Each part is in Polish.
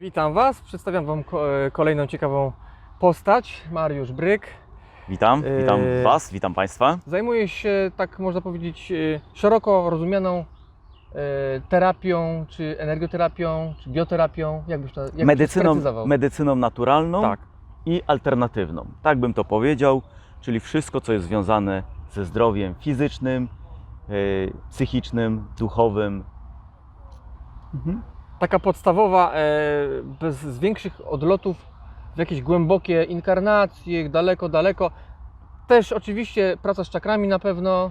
Witam Was, przedstawiam Wam e, kolejną ciekawą postać, Mariusz Bryk. Witam, witam Yy. Was, witam Państwa. Zajmuje się, tak można powiedzieć, e, szeroko rozumianą e, terapią, czy energioterapią, czy bioterapią, jakbyś to jak Medycyną, medycyną naturalną Tak, i alternatywną. Tak bym to powiedział, czyli wszystko, co jest związane ze zdrowiem fizycznym, psychicznym, duchowym. Mhm. Taka podstawowa, e, bez z większych odlotów w jakieś głębokie inkarnacje, daleko, daleko. Też oczywiście praca z czakrami na pewno.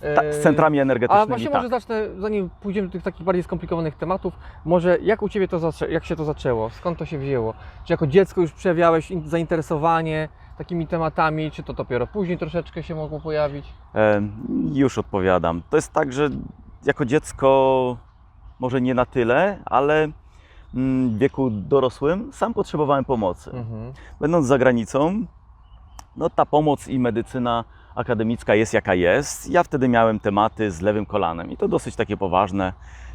e, Ta, z centrami A energetycznymi. właśnie tak. może zacznę, zanim pójdziemy do tych takich bardziej skomplikowanych tematów, może jak u Ciebie to jak się to zaczęło? Skąd to się wzięło? Czy jako dziecko już przejawiałeś in- zainteresowanie takimi tematami, czy to dopiero później troszeczkę się mogło pojawić? E, już odpowiadam. To jest tak, że jako dziecko może nie na tyle, ale mm, w wieku dorosłym sam potrzebowałem pomocy. Mhm. Będąc za granicą, no ta pomoc i medycyna akademicka jest jaka jest. Ja wtedy miałem tematy z lewym kolanem i to dosyć takie poważne.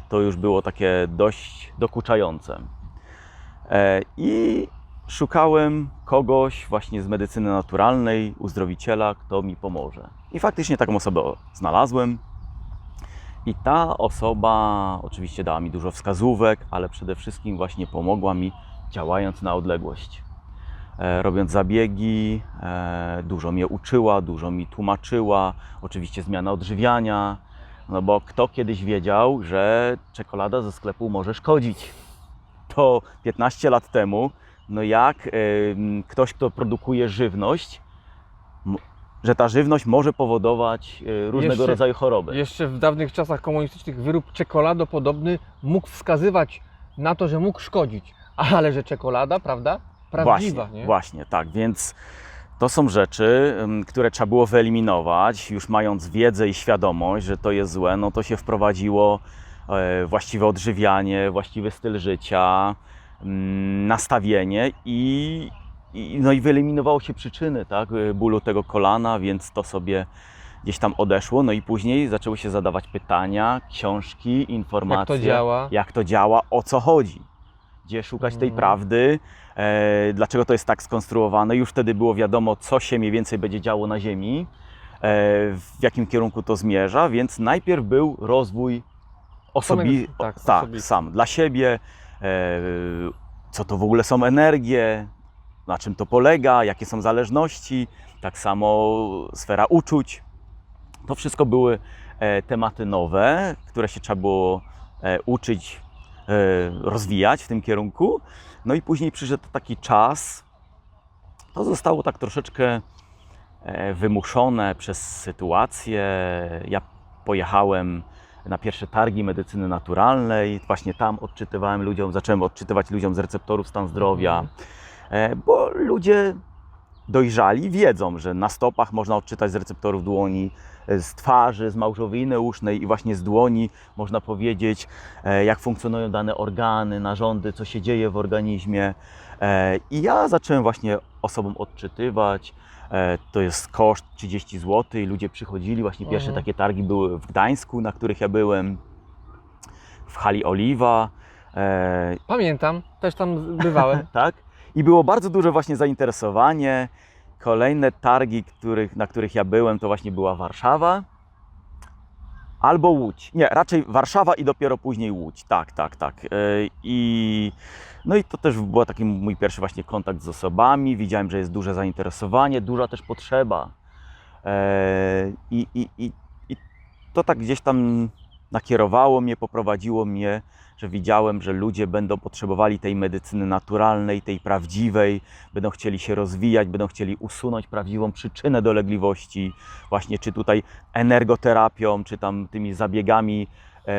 To już było takie dość dokuczające. E, I szukałem kogoś właśnie z medycyny naturalnej, uzdrowiciela, kto mi pomoże. I faktycznie taką osobę znalazłem. I ta osoba oczywiście dała mi dużo wskazówek, ale przede wszystkim właśnie pomogła mi działając na odległość e, robiąc zabiegi, e, dużo mnie uczyła, dużo mi tłumaczyła, oczywiście zmiana odżywiania, no bo kto kiedyś wiedział, że czekolada ze sklepu może szkodzić? To 15 lat temu, no jak ktoś, kto produkuje żywność, że ta żywność może powodować e, różnego Jeszcze- rodzaju choroby. Jeszcze w dawnych czasach komunistycznych wyrób czekoladopodobny mógł wskazywać na to, że mógł szkodzić, ale że czekolada, prawda? Prawdziwa, właśnie, nie? Właśnie, tak, więc to są rzeczy, które trzeba było wyeliminować, już mając wiedzę i świadomość, że to jest złe, no to się wprowadziło e, właściwe odżywianie, właściwy styl życia, nastawienie i, i, no i wyeliminowało się przyczyny tak, y, bólu tego kolana, więc to sobie gdzieś tam odeszło, no i później zaczęły się zadawać pytania, książki, informacje, Jak to działa? jak to działa, o co chodzi, gdzie szukać tej Mhm. prawdy, e, dlaczego to jest tak skonstruowane. Już wtedy było wiadomo, co się mniej więcej będzie działo na Ziemi, e, w jakim kierunku to zmierza, więc najpierw był rozwój osobi- Samego- tak, tak osobisty. sam, dla siebie, e, co to w ogóle są energie, na czym to polega, jakie są zależności, tak samo sfera uczuć. To wszystko były e, tematy nowe, które się trzeba było e, uczyć, e, rozwijać w tym kierunku. No i później przyszedł taki czas, to zostało tak troszeczkę wymuszone przez sytuację. Ja pojechałem na pierwsze targi medycyny naturalnej, właśnie tam odczytywałem ludziom, zacząłem odczytywać ludziom z receptorów stan zdrowia, e, bo ludzie dojrzali, wiedzą, że na stopach można odczytać z receptorów dłoni, e, z twarzy, z małżowiny usznej i właśnie z dłoni można powiedzieć, e, jak funkcjonują dane organy, narządy, co się dzieje w organizmie. E, I ja zacząłem właśnie osobom odczytywać. E, To jest koszt 30 zł i ludzie przychodzili. Właśnie pierwsze Mhm. takie targi były w Gdańsku, na których ja byłem, w hali Oliwa. E, Pamiętam, też tam bywałem. tak? I było bardzo duże właśnie zainteresowanie. Kolejne targi, których, na których ja byłem, to właśnie była Warszawa albo Łódź. Nie, raczej Warszawa i dopiero później Łódź. Tak, tak, tak. E, I, no i to też był taki mój pierwszy właśnie kontakt z osobami. Widziałem, że jest duże zainteresowanie, duża też potrzeba. E, I, i, i, i to tak gdzieś tam nakierowało mnie, poprowadziło mnie że widziałem, że ludzie będą potrzebowali tej medycyny naturalnej, tej prawdziwej, będą chcieli się rozwijać, będą chcieli usunąć prawdziwą przyczynę dolegliwości, właśnie czy tutaj energoterapią, czy tam tymi zabiegami e,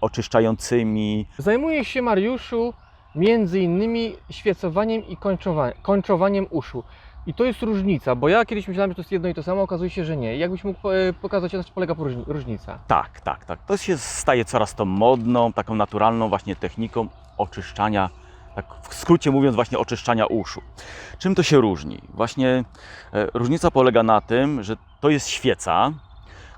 oczyszczającymi. Zajmuje się Mariuszu między innymi świecowaniem i kończowa- kończowaniem uszu. I to jest różnica, bo ja kiedyś myślałem, że to jest jedno i to samo, okazuje się, że nie. Jakbyś mógł e, pokazać, na czym polega różni- różnica? Tak, tak, tak. To się staje coraz to modną, taką naturalną właśnie techniką oczyszczania, tak w skrócie mówiąc właśnie oczyszczania uszu. Czym to się różni? Właśnie e, różnica polega na tym, że to jest świeca,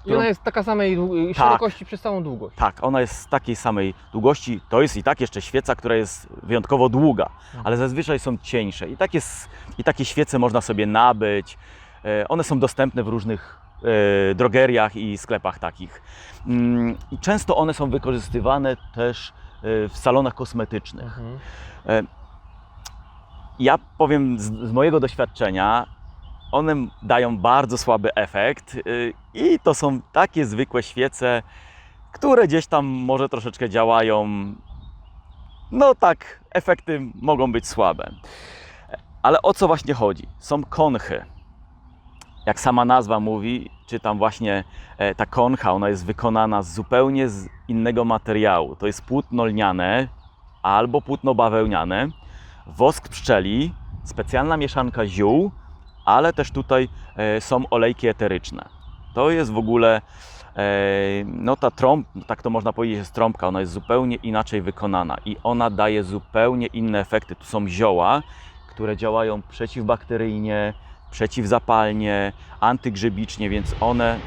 I ona jest taka samej Tak. szerokości przez całą długość. Tak, ona jest takiej samej długości. To jest i tak jeszcze świeca, która jest wyjątkowo długa, ale zazwyczaj są cieńsze. I takie, s- i takie świece można sobie nabyć. E, One są dostępne w różnych e, drogeriach i sklepach takich. Mm, I często one są wykorzystywane też e, w salonach kosmetycznych. Mhm. Ja powiem z, z mojego doświadczenia, one dają bardzo słaby efekt y, i to są takie zwykłe świece, które gdzieś tam może troszeczkę działają. No tak, efekty mogą być słabe. Ale o co właśnie chodzi? Są konchy. Jak sama nazwa mówi, czy tam właśnie e, ta koncha, ona jest wykonana zupełnie z innego materiału. To jest płótno lniane albo płótno bawełniane wosk pszczeli, specjalna mieszanka ziół, ale też tutaj e, są olejki eteryczne. To jest w ogóle, e, no ta trąb, tak to można powiedzieć, jest trąbka, ona jest zupełnie inaczej wykonana i ona daje zupełnie inne efekty. Tu są zioła, które działają przeciwbakteryjnie, przeciwzapalnie, antygrzybicznie, więc one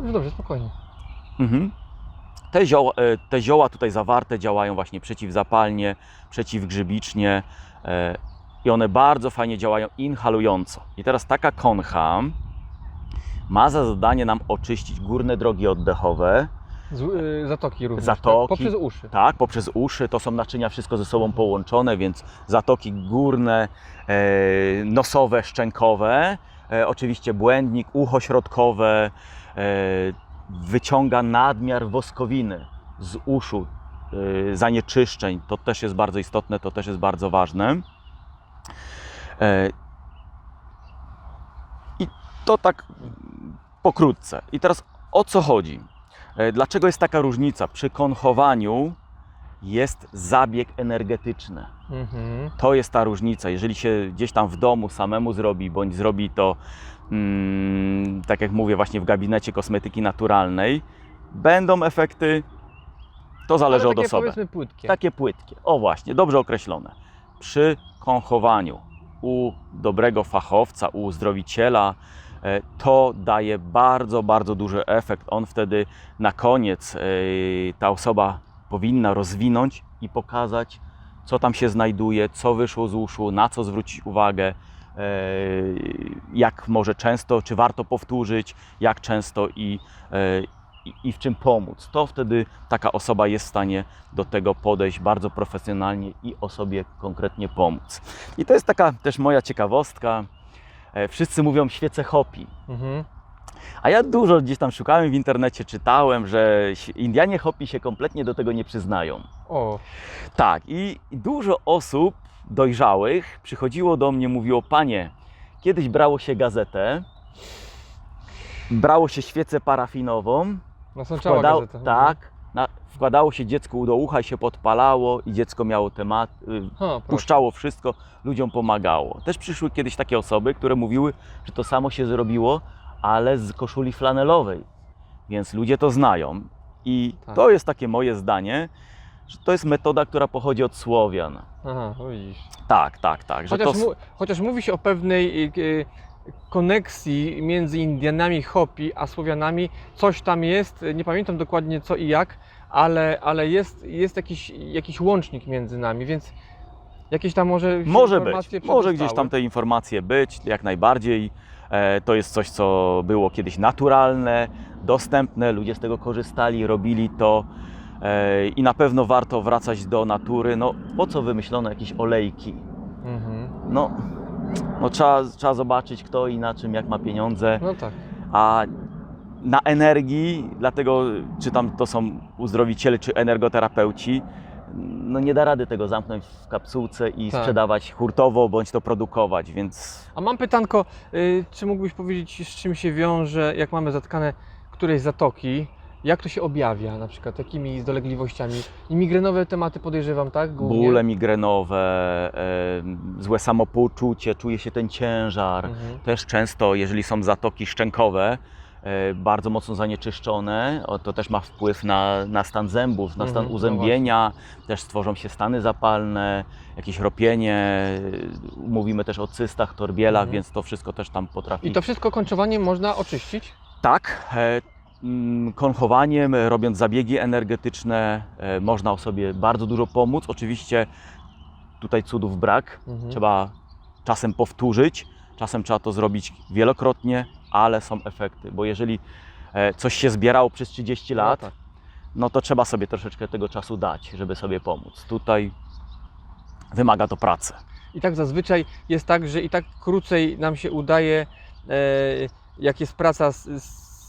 Dobrze, dobrze, spokojnie. Mhm. Te, zioła, e, te zioła tutaj zawarte działają właśnie przeciwzapalnie, przeciwgrzybicznie i one bardzo fajnie działają inhalująco. I teraz taka koncha ma za zadanie nam oczyścić górne drogi oddechowe, Z, y, zatoki również. Zatoki. Tak? Poprzez uszy. tak, poprzez uszy, to są naczynia wszystko ze sobą połączone, więc zatoki górne, e, nosowe, szczękowe, e, oczywiście błędnik, ucho środkowe, e, wyciąga nadmiar woskowiny z uszu, e, zanieczyszczeń, to też jest bardzo istotne, to też jest bardzo ważne. E, I to tak pokrótce. I teraz o co chodzi? E, Dlaczego jest taka różnica? Przy konchowaniu jest zabieg energetyczny. Mhm. To jest ta różnica. Jeżeli się gdzieś tam w domu samemu zrobi, bądź zrobi to, mm, tak jak mówię, właśnie w gabinecie kosmetyki naturalnej, będą efekty. To zależy Ale od takie, osoby. powiedzmy płytkie. Takie płytkie. O właśnie, dobrze określone. Przy konchowaniu u dobrego fachowca, u uzdrowiciela, e, to daje bardzo, bardzo duży efekt. On wtedy na koniec, e, ta osoba powinna rozwinąć i pokazać, co tam się znajduje, co wyszło z uszu, na co zwrócić uwagę, e, jak może często, czy warto powtórzyć, jak często i, i, w czym pomóc. To wtedy taka osoba jest w stanie do tego podejść bardzo profesjonalnie i osobie konkretnie pomóc. I to jest taka też moja ciekawostka. E, Wszyscy mówią świece hopi. Mhm. A ja dużo gdzieś tam szukałem w internecie, czytałem, że Indianie Hopi się kompletnie do tego nie przyznają. O, Tak, i dużo osób dojrzałych przychodziło do mnie, mówiło: Panie, kiedyś brało się gazetę, brało się świecę parafinową, nasączała wkładało, gazetę. tak, na, wkładało się dziecku do ucha i się podpalało, i dziecko miało temat, y, Ha, proszę. puszczało wszystko, ludziom pomagało. Też przyszły kiedyś takie osoby, które mówiły, że to samo się zrobiło, ale z koszuli flanelowej. Więc ludzie to znają. I Tak. to jest takie moje zdanie, że to jest metoda, która pochodzi od Słowian. Aha, no widzisz. Tak, tak, tak. Chociaż, to, mu, chociaż mówi się o pewnej y, y, koneksji między Indianami Hopi a Słowianami. Coś tam jest, nie pamiętam dokładnie co i jak, ale, ale jest, jest jakiś, jakiś łącznik między nami, więc jakieś tam może może być, może gdzieś tam te informacje być, jak najbardziej. E, To jest coś, co było kiedyś naturalne, dostępne, ludzie z tego korzystali, robili to e, i na pewno warto wracać do natury. No, po co wymyślono jakieś olejki? Mhm. No, no trzeba, trzeba zobaczyć kto i na czym, jak ma pieniądze, No tak. a na energii, dlatego czy tam to są uzdrowiciele, czy energoterapeuci, no nie da rady tego zamknąć w kapsułce i Tak. sprzedawać hurtowo, bądź to produkować, więc A mam pytanko, y, czy mógłbyś powiedzieć, z czym się wiąże, jak mamy zatkane któreś zatoki, jak to się objawia, na przykład jakimi dolegliwościami? I migrenowe tematy podejrzewam, tak? Głównie? bóle migrenowe, e, złe samopoczucie, czuje się ten ciężar. Mhm. Też często, jeżeli są zatoki szczękowe, e, bardzo mocno zanieczyszczone, o, to też ma wpływ na, na stan zębów, na stan Mhm, no uzębienia, też stworzą się stany zapalne, jakieś ropienie, mówimy też o cystach, torbielach, Mhm. więc to wszystko też tam potrafi. I to wszystko kończowanie można oczyścić? Tak, e, konchowaniem, e, robiąc zabiegi energetyczne, e, można sobie bardzo dużo pomóc. Oczywiście tutaj cudów brak, Mhm. trzeba czasem powtórzyć, czasem trzeba to zrobić wielokrotnie, ale są efekty, bo jeżeli e, coś się zbierało przez 30 lat, No tak. no to trzeba sobie troszeczkę tego czasu dać, żeby sobie pomóc. Tutaj wymaga to pracy. I tak zazwyczaj jest tak, że i tak krócej nam się udaje, e, jak jest praca z,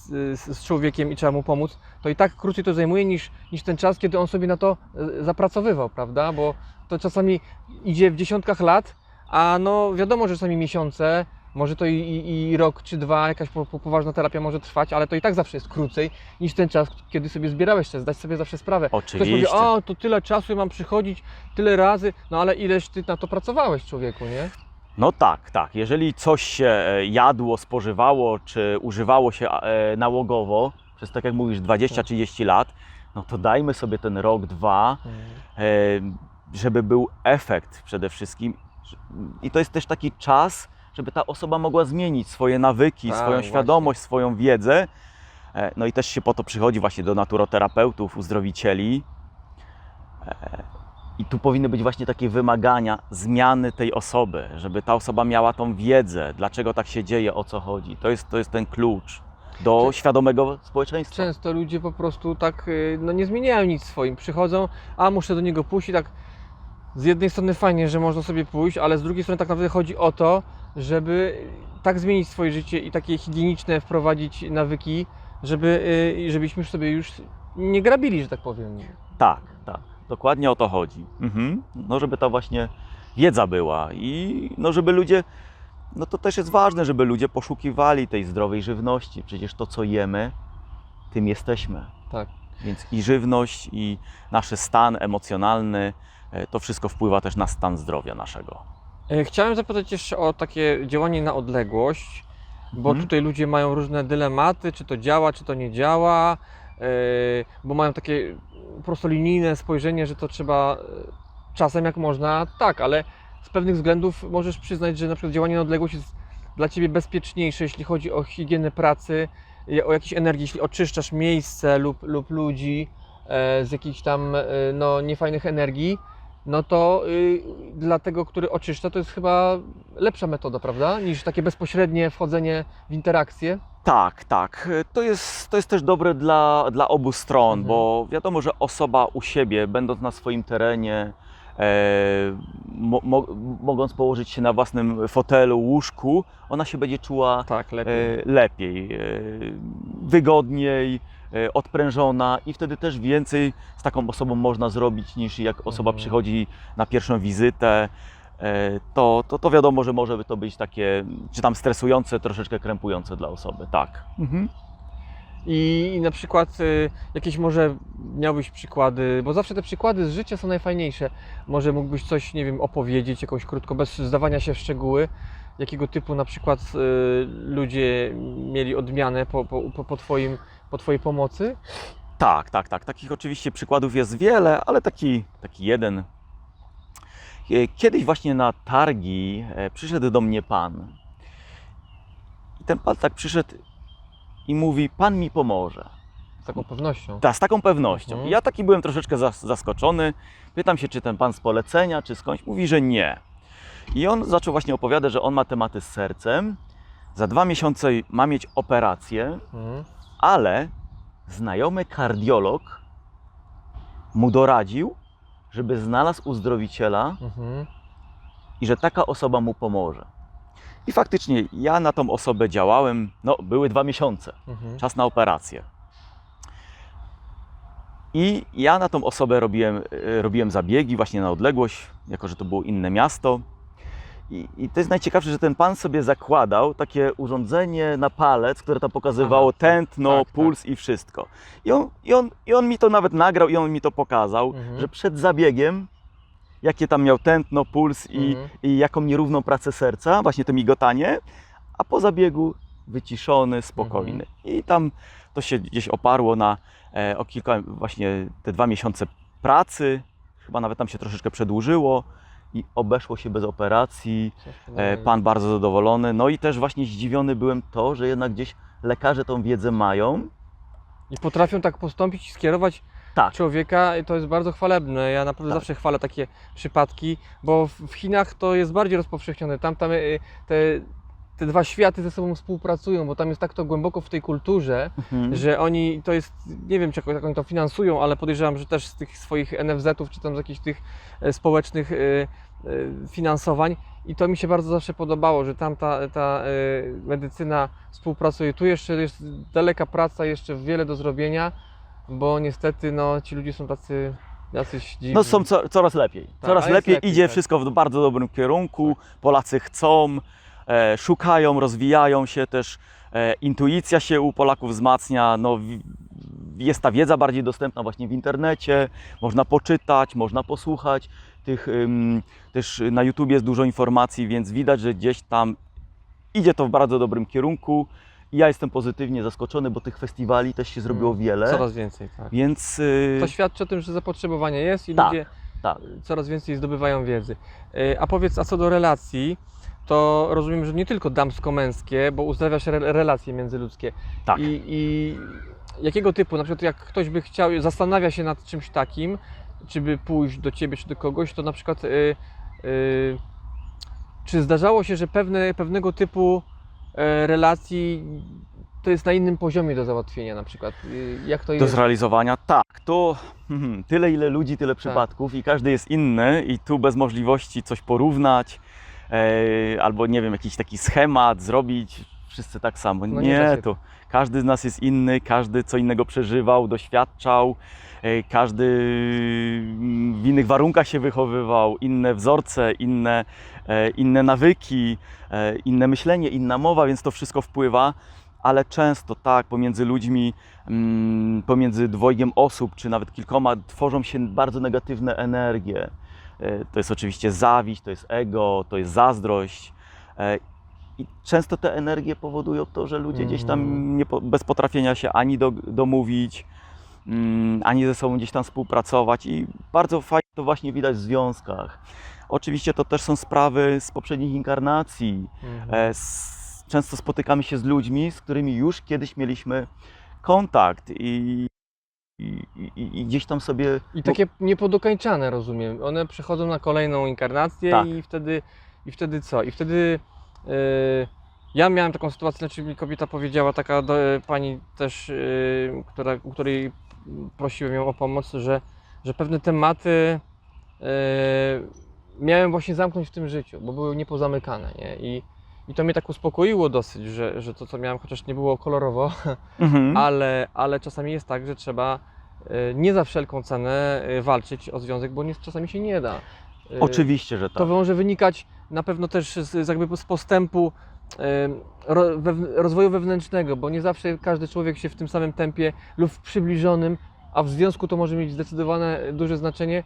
z, z człowiekiem i trzeba mu pomóc, to i tak krócej to zajmuje niż, niż ten czas, kiedy on sobie na to e, zapracowywał, prawda? Bo to czasami idzie w dziesiątkach lat, a no wiadomo, że czasami miesiące, może to i, i, i rok czy dwa, jakaś po, po, poważna terapia może trwać, ale to i tak zawsze jest krócej niż ten czas, kiedy sobie zbierałeś czas, zdać sobie zawsze sprawę. Ktoś Oczywiście. mówi, o, to tyle czasu mam przychodzić, tyle razy, no ale ileś ty na to pracowałeś, człowieku, nie? No tak, tak. Jeżeli coś się e, jadło, spożywało, czy używało się e, nałogowo przez, tak jak mówisz, 20-30 lat, no to dajmy sobie ten rok, dwa, e, żeby był efekt przede wszystkim. I to jest też taki czas, żeby ta osoba mogła zmienić swoje nawyki, Tak, swoją właśnie. świadomość, swoją wiedzę. No i też się po to przychodzi właśnie do naturoterapeutów, uzdrowicieli. I tu powinny być właśnie takie wymagania zmiany tej osoby, żeby ta osoba miała tą wiedzę, dlaczego tak się dzieje, o co chodzi. To jest, to jest ten klucz do Czy- świadomego społeczeństwa. Często ludzie po prostu tak y, no, nie zmieniają nic swoim. Przychodzą, a muszę do niego pójść i tak z jednej strony fajnie, że można sobie pójść, ale z drugiej strony tak naprawdę chodzi o to, żeby tak zmienić swoje życie i takie higieniczne wprowadzić nawyki, żeby, y, żebyśmy sobie już nie grabili, że tak powiem. Tak, tak. Dokładnie o to chodzi. Mhm. No, żeby ta właśnie wiedza była i no, żeby ludzie, no to też jest ważne, żeby ludzie poszukiwali tej zdrowej żywności. Przecież to, co jemy, tym jesteśmy. Tak. Więc i żywność, i nasz stan emocjonalny, e, to wszystko wpływa też na stan zdrowia naszego. E, Chciałem zapytać jeszcze o takie działanie na odległość, bo Mhm. tutaj ludzie mają różne dylematy, czy to działa, czy to nie działa, bo mają takie prostolinijne spojrzenie, że to trzeba e, czasem jak można, tak, ale z pewnych względów możesz przyznać, że na przykład działanie na odległość jest dla Ciebie bezpieczniejsze, jeśli chodzi o higienę pracy, o jakieś energię, jeśli oczyszczasz miejsce lub, lub ludzi e, z jakichś tam e, no, niefajnych energii, no to y, dla tego, który oczyszcza, to jest chyba lepsza metoda, prawda? Niż takie bezpośrednie wchodzenie w interakcję. Tak, tak. To jest, to jest też dobre dla, dla obu stron, Mhm. bo wiadomo, że osoba u siebie, będąc na swoim terenie, e, mo, mo, mogąc położyć się na własnym fotelu, łóżku, ona się będzie czuła Tak, e, lepiej, e, wygodniej, e, odprężona i wtedy też więcej z taką osobą można zrobić niż jak osoba Mhm. przychodzi na pierwszą wizytę. E, To, to, to wiadomo, że może to być takie, czy tam stresujące, troszeczkę krępujące dla osoby, tak. I, I na przykład y, jakieś może miałbyś przykłady, bo zawsze te przykłady z życia są najfajniejsze. Może mógłbyś coś, nie wiem, opowiedzieć jakąś krótko, bez zdawania się w szczegóły. Jakiego typu na przykład y, ludzie mieli odmianę po, po, po, po, twoim, po Twojej pomocy? Tak, tak, tak. Takich oczywiście przykładów jest wiele, ale taki, taki jeden. E, Kiedyś właśnie na targi e, przyszedł do mnie pan. I ten pan tak przyszedł i mówi: Pan mi pomoże. Z taką pewnością. Ta, z taką pewnością. Mhm. Ja taki byłem troszeczkę zas- zaskoczony. Pytam się, czy ten pan z polecenia, czy skądś. Mówi, że nie. I on zaczął właśnie opowiadać, że on ma tematy z sercem. Za dwa miesiące ma mieć operację Mhm. ale znajomy kardiolog mu doradził, żeby znalazł uzdrowiciela Mhm. i że taka osoba mu pomoże. I faktycznie ja na tą osobę działałem, no były dwa miesiące, Mhm. czas na operację. I ja na tą osobę robiłem, e, robiłem zabiegi właśnie na odległość, jako że to było inne miasto. I, I to jest najciekawsze, że ten pan sobie zakładał takie urządzenie na palec, które tam pokazywało Aha, tak, tętno, tak, tak. puls i wszystko. I on, i, on, I on mi to nawet nagrał i on mi to pokazał, Mhm. że przed zabiegiem, jakie tam miał tętno, puls i, Mhm. i jaką nierówną pracę serca, właśnie to migotanie, a po zabiegu wyciszony, spokojny. I tam to się gdzieś oparło na e, o kilka, właśnie te dwa miesiące pracy, chyba nawet tam się troszeczkę przedłużyło i obeszło się bez operacji. E. Pan bardzo zadowolony. No i też właśnie zdziwiony byłem to, że jednak gdzieś lekarze tą wiedzę mają. I potrafią tak postąpić i skierować Tak. człowieka i to jest bardzo chwalebne. Ja naprawdę Tak. zawsze chwalę takie przypadki, bo w Chinach to jest bardziej rozpowszechnione. Tam, tam y, te, te dwa światy ze sobą współpracują, bo tam jest tak to głęboko w tej kulturze, Mhm. że oni, to jest, nie wiem czy jak, jak oni to finansują, ale podejrzewam, że też z tych swoich NFZ-ów, czy tam z jakichś tych e, społecznych e, e, finansowań i to mi się bardzo zawsze podobało, że tam ta, ta medycyna współpracuje. Tu jeszcze jest daleka praca, jeszcze wiele do zrobienia, bo niestety no, ci ludzie są tacy. No są co, coraz lepiej. Tak, coraz lepiej, lepiej, idzie tak. wszystko w bardzo dobrym kierunku. Polacy chcą, szukają, rozwijają się też. E, intuicja się u Polaków wzmacnia. No, jest ta wiedza bardziej dostępna właśnie w internecie. Można poczytać, można posłuchać. Tych, też na YouTube jest dużo informacji, więc widać, że gdzieś tam idzie to w bardzo dobrym kierunku. Ja jestem pozytywnie zaskoczony, bo tych festiwali też się zrobiło Mm, wiele. Coraz więcej, tak. Więc y, To świadczy o tym, że zapotrzebowanie jest i Tak, ludzie tak. coraz więcej zdobywają wiedzy. E, A powiedz, a co do relacji, to rozumiem, że nie tylko damsko-męskie, bo uzdrawiasz re relacje międzyludzkie. Tak. I, I jakiego typu, na przykład jak ktoś by chciał, zastanawia się nad czymś takim, czy by pójść do Ciebie, czy do kogoś, to na przykład y, y, czy zdarzało się, że pewne, pewnego typu e, relacji to jest na innym poziomie do załatwienia na przykład? Y, Jak to Do jest? zrealizowania, tak. To hmm, tyle, ile ludzi, tyle przypadków i każdy jest inny i tu bez możliwości coś porównać albo nie wiem, jakiś taki schemat zrobić, wszyscy tak samo. No nie nie, to każdy z nas jest inny, każdy co innego przeżywał, doświadczał, e, każdy w innych warunkach się wychowywał, inne wzorce, inne, e, inne nawyki, e, inne myślenie, inna mowa, więc to wszystko wpływa ale często tak pomiędzy ludźmi, mm, pomiędzy dwojgiem osób, czy nawet kilkoma, tworzą się bardzo negatywne energie. E, To jest oczywiście zawiść, to jest ego, to jest zazdrość. E, I często te energie powodują to, że ludzie gdzieś tam Mhm. nie, bez potrafienia się ani do, domówić, mm, ani ze sobą gdzieś tam współpracować. I bardzo fajnie to właśnie widać w związkach. Oczywiście to też są sprawy z poprzednich inkarnacji. Mhm. E, s- Często spotykamy się z ludźmi, z którymi już kiedyś mieliśmy kontakt i, i, i, i gdzieś tam sobie. I takie niepodokończane, rozumiem. One przechodzą na kolejną inkarnację Tak. i wtedy i wtedy co? I wtedy yy, ja miałem taką sytuację, znaczy mi kobieta powiedziała, taka do, pani też, yy, która, u której prosiłem ją o pomoc, że, że pewne tematy yy, miałem właśnie zamknąć w tym życiu, bo były niepozamykane, nie? I, i to mnie tak uspokoiło dosyć, że, że to co miałem, chociaż nie było kolorowo, Mhm. ale, ale czasami jest tak, że trzeba e, nie za wszelką cenę e, walczyć o związek, bo nie, czasami się nie da. E, Oczywiście, że To tak. może wynikać na pewno też z, jakby z postępu rozwoju wewnętrznego, bo nie zawsze każdy człowiek się w tym samym tempie lub w przybliżonym, a w związku to może mieć zdecydowane duże znaczenie,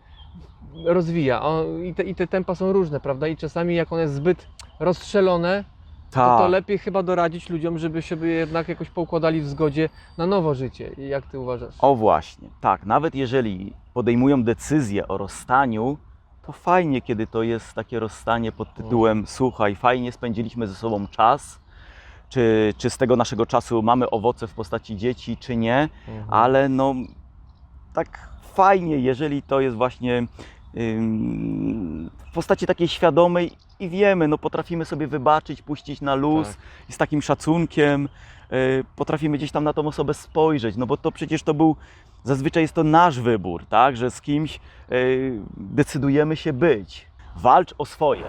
rozwija. I, te, I te tempa są różne, prawda? I czasami jak one jest zbyt rozstrzelone, to, to Tak. lepiej chyba doradzić ludziom, żeby sobie jednak jakoś poukładali w zgodzie na nowo życie. I Jak ty uważasz? O właśnie, tak. Nawet jeżeli podejmują decyzję o rozstaniu, to fajnie, kiedy to jest takie rozstanie pod tytułem Słuchaj, fajnie spędziliśmy ze sobą czas. Czy, czy z tego naszego czasu mamy owoce w postaci dzieci, czy nie, Mhm. ale no tak fajnie, jeżeli to jest właśnie w postaci takiej świadomej i wiemy, no potrafimy sobie wybaczyć, puścić na luz Tak. i z takim szacunkiem y, potrafimy gdzieś tam na tą osobę spojrzeć, no bo to przecież to był, zazwyczaj jest to nasz wybór, tak, że z kimś y, decydujemy się być. Walcz o swoje.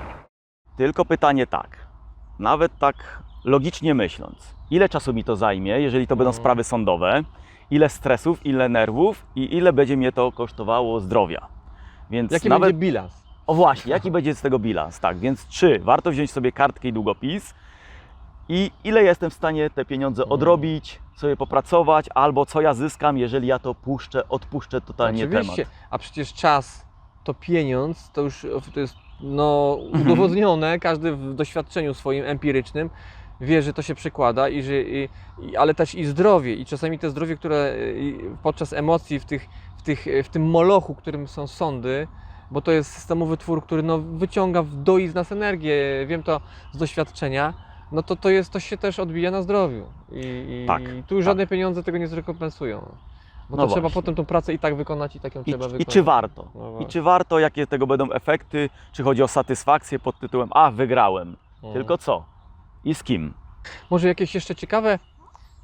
Tylko pytanie tak, nawet tak logicznie myśląc, ile czasu mi to zajmie, jeżeli to będą Mhm. sprawy sądowe, ile stresów, ile nerwów i ile będzie mnie to kosztowało zdrowia. Więc Jaki nawet, będzie bilans? o właśnie, jaki będzie z tego bilans, tak, więc czy warto wziąć sobie kartkę i długopis i ile jestem w stanie te pieniądze Mhm. odrobić, sobie popracować, albo co ja zyskam, jeżeli ja to puszczę, odpuszczę totalnie Oczywiście, temat. a przecież czas to pieniądz, to już to jest no, Mhm. udowodnione, każdy w doświadczeniu swoim empirycznym wie, że to się przekłada, i że, i, i, ale też i zdrowie. I czasami to zdrowie, które y, podczas emocji w, tych, w, tych, w tym molochu, którym są sądy, bo to jest systemowy twór, który no, wyciąga, doi z nas energię, wiem to z doświadczenia, no to to, jest, to się też odbija na zdrowiu. I, i Tak, tu już tak. żadne pieniądze tego nie zrekompensują. Bo No to trzeba potem tą pracę i tak wykonać, i tak ją I, trzeba I wykonać. czy warto? No I czy warto, jakie tego będą efekty? Czy chodzi o satysfakcję pod tytułem A, wygrałem. Mhm. Tylko co? I z kim? Może jakieś jeszcze ciekawe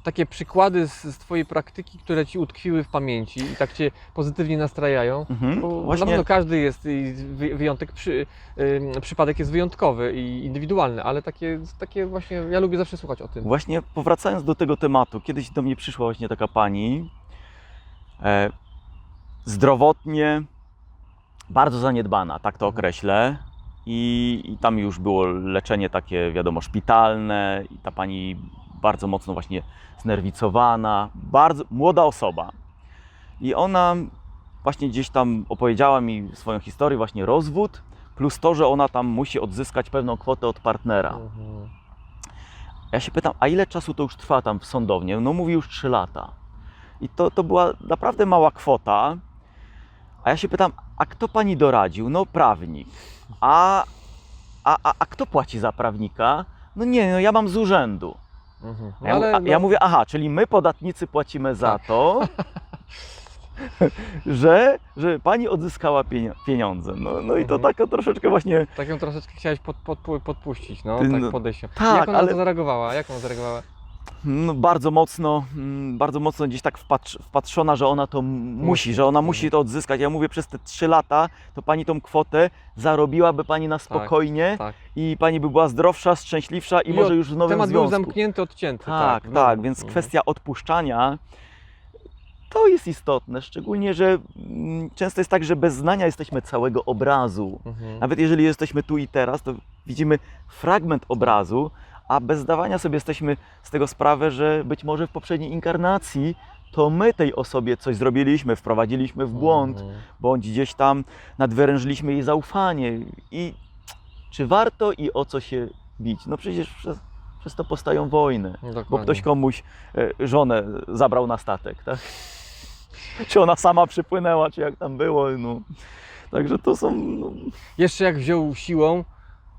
takie przykłady z, z Twojej praktyki, które Ci utkwiły w pamięci i tak Cię pozytywnie nastrajają? Mhm. Bo na pewno każdy jest wyjątek, przy, przypadek jest wyjątkowy i indywidualny, ale takie, takie właśnie, ja lubię zawsze słuchać o tym. Właśnie powracając do tego tematu, kiedyś do mnie przyszła właśnie taka pani, e, zdrowotnie bardzo zaniedbana, tak to Mhm. określę. I, I tam już było leczenie takie, wiadomo, szpitalne, i ta pani bardzo mocno właśnie znerwicowana, bardzo młoda osoba. I ona właśnie gdzieś tam opowiedziała mi swoją historię, właśnie rozwód, plus to, że ona tam musi odzyskać pewną kwotę od partnera. Mhm. Ja się pytam, a ile czasu to już trwa tam w sądownie? No mówi już 3 lata. I to, to była naprawdę mała kwota. A ja się pytam, a kto pani doradził? No prawnik. A, a, a, a kto płaci za prawnika? No nie, no ja mam z urzędu. Mhm. Ja, mu- a, ja mówię, aha, czyli my podatnicy płacimy za Tak. to, że, że pani odzyskała pieniądze. No, no i to Mhm. tak troszeczkę właśnie Tak ją troszeczkę chciałeś pod, pod, podpuścić, no, tak no, podejść. się. tak, Jak ona ale- to zareagowała? Jak ona zareagowała? No, bardzo mocno, mm, bardzo mocno gdzieś tak wpatrz, wpatrzona, że ona to musi, Musi. że ona Mhm. musi to odzyskać. Ja mówię, przez te 3 lata to pani tą kwotę zarobiłaby pani na spokojnie Tak. i pani by była zdrowsza, szczęśliwsza i, I może już w nowym Temat był związku. zamknięty, odcięty. Tak, Tak, tak, no. więc Mhm. kwestia odpuszczania to jest istotne, szczególnie, że mm, często jest tak, że bez znania jesteśmy całego obrazu. Mhm. Nawet jeżeli jesteśmy tu i teraz, to widzimy fragment obrazu, a bez zdawania sobie jesteśmy z tego sprawę, że być może w poprzedniej inkarnacji to my tej osobie coś zrobiliśmy, wprowadziliśmy w błąd, Mhm. bądź gdzieś tam nadwyrężyliśmy jej zaufanie. I czy warto i o co się bić? No przecież przez, przez to powstają wojny, bo Dokładnie. ktoś komuś e, żonę zabrał na statek, tak? Czy ona sama przypłynęła, czy jak tam było, no. Także to są, no, Jeszcze jak wziął siłą,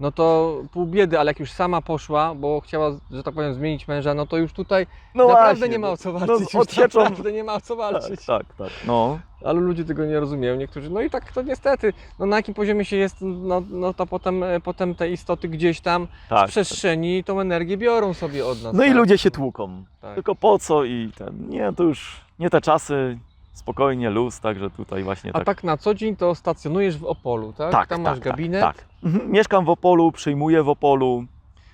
no to pół biedy, ale jak już sama poszła, bo chciała, że tak powiem, zmienić męża, no to już tutaj no naprawdę właśnie, nie ma no. o co no, walczyć. już odsieczą. Naprawdę nie ma o co walczyć. Tak, tak, tak. No. Ale ludzie tego nie rozumieją, niektórzy. No i tak to niestety, no na jakim poziomie się jest, no, no to potem, e, potem te istoty gdzieś tam Tak. z przestrzeni tą energię biorą sobie od nas. No i tak? ludzie się tłuką. Tak. Tylko po co i ten. Nie, to już nie te czasy. Spokojnie, luz, także tutaj właśnie A tak. tak na co dzień to stacjonujesz w Opolu, tak? tak, Tam tak, masz tak, gabinet. Tak. Mhm. Mieszkam w Opolu, przyjmuję w Opolu.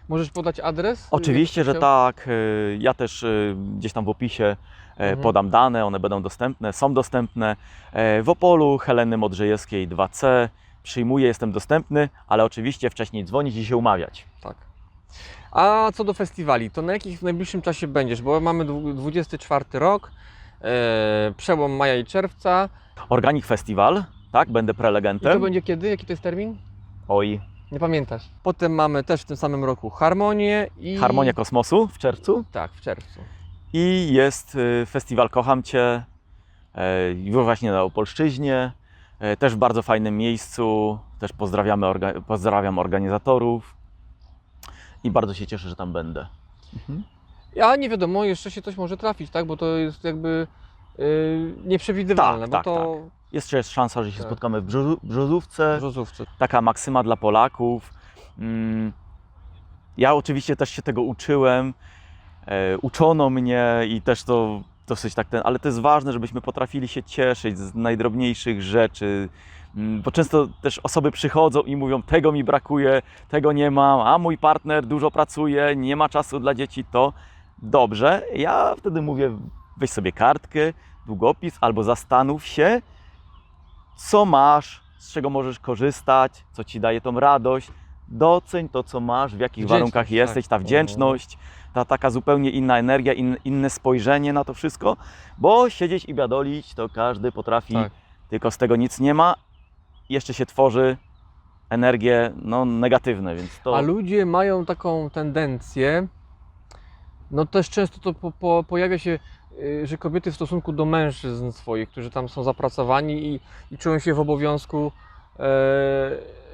Możesz podać adres? Oczywiście, że tak. y, Ja też y, gdzieś tam w opisie e, Mhm. podam dane, one będą dostępne, są dostępne. E, W Opolu Heleny Modrzejewskiej 2C przyjmuję, jestem dostępny, ale oczywiście wcześniej dzwonić i się umawiać. Tak. A co do festiwali, to na jakich w najbliższym czasie będziesz? Bo mamy dwu- 24 rok, e, przełom maja i czerwca. Organic Festival, tak, będę I to prelegentem. będzie kiedy? Jaki to jest termin? Oj, Nie pamiętasz. Potem mamy też w tym samym roku Harmonię i... Harmonia Kosmosu w czerwcu. Tak, w czerwcu. I jest y, festiwal Kocham Cię, i właśnie na Opolszczyźnie, e, też w bardzo fajnym miejscu. Też pozdrawiamy orga- pozdrawiam organizatorów i bardzo się cieszę, że tam będę. A nie wiadomo, jeszcze się coś może trafić, tak? Bo to jest jakby yy, nieprzewidywalne, Tak, bo tak, to Jeszcze jest szansa, że się Tak. spotkamy w Brzozówce. Brzozówce. Taka maksyma dla Polaków. Mm, Ja oczywiście też się tego uczyłem. E, Uczono mnie i też to dosyć tak ten, ale to jest ważne, żebyśmy potrafili się cieszyć z najdrobniejszych rzeczy. Mm, Bo często też osoby przychodzą i mówią: Tego mi brakuje, tego nie mam, a mój partner dużo pracuje, nie ma czasu dla dzieci. To dobrze. Ja wtedy mówię: weź sobie kartkę, długopis albo zastanów się, co masz, z czego możesz korzystać, co ci daje tą radość. Doceń to, co masz, w jakich warunkach jesteś, ta tak. wdzięczność, ta taka zupełnie inna energia, in, inne spojrzenie na to wszystko, bo siedzieć i biadolić to każdy potrafi, Tak. tylko z tego nic nie ma. Jeszcze się tworzy energie no, negatywne, więc to. A ludzie mają taką tendencję, no też często to po, po, pojawia się, że kobiety w stosunku do mężczyzn swoich, którzy tam są zapracowani i, i czują się w obowiązku e,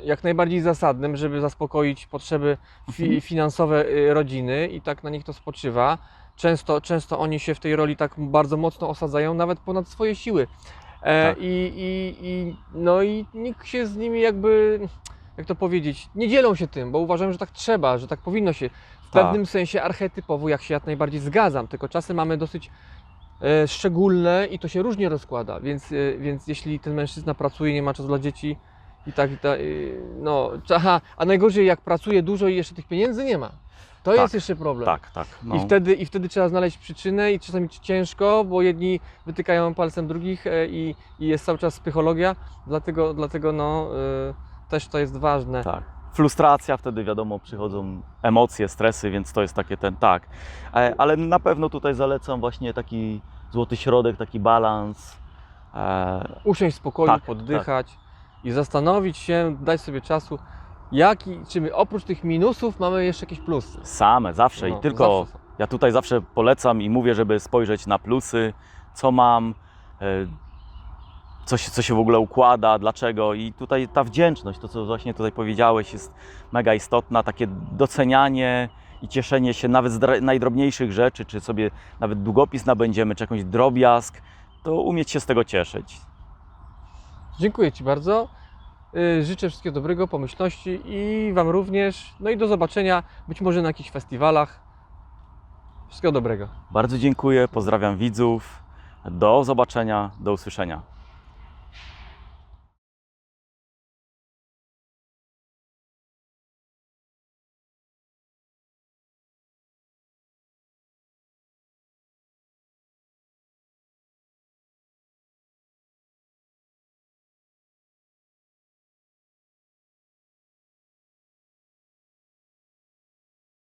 jak najbardziej zasadnym, żeby zaspokoić potrzeby fi Mhm. finansowe y, rodziny i tak na nich to spoczywa. Często, często oni się w tej roli tak bardzo mocno osadzają, nawet ponad swoje siły. E, Tak. i, i, i, no i nikt się z nimi jakby, jak to powiedzieć, nie dzielą się tym, bo uważają, że tak trzeba, że tak powinno się. W Tak. pewnym sensie archetypowo, jak się jak najbardziej zgadzam, tylko czasy mamy dosyć e, szczególne i to się różnie rozkłada, więc, e, więc jeśli ten mężczyzna pracuje, nie ma czasu dla dzieci i tak, i tak y, no, aha, a najgorzej jak pracuje dużo i jeszcze tych pieniędzy nie ma. To Tak, jest jeszcze problem. Tak, tak. No. I, wtedy, I wtedy trzeba znaleźć przyczynę i czasami ciężko, bo jedni wytykają palcem drugich e, i, i jest cały czas psychologia, dlatego, dlatego no, y, też to jest ważne. Tak. Frustracja, wtedy wiadomo, przychodzą emocje, stresy, więc to jest takie ten tak. E, Ale na pewno tutaj zalecam właśnie taki złoty środek, taki balans. E, Usiąść w spokoju, Tak, poddychać i zastanowić się, dać sobie czasu, jaki, czy my oprócz tych minusów mamy jeszcze jakieś plusy. Same, zawsze No, i tylko zawsze ja tutaj zawsze polecam i mówię, żeby spojrzeć na plusy, co mam, e, co się, co się w ogóle układa, dlaczego i tutaj ta wdzięczność, to co właśnie tutaj powiedziałeś jest mega istotna, takie docenianie i cieszenie się nawet z najdrobniejszych rzeczy, czy sobie nawet długopis nabędziemy, czy jakąś drobiazg, to umieć się z tego cieszyć. Dziękuję Ci bardzo. Y, Życzę wszystkiego dobrego, pomyślności i Wam również. No i do zobaczenia, być może na jakichś festiwalach. Wszystkiego dobrego. Bardzo dziękuję, pozdrawiam widzów, do zobaczenia, do usłyszenia.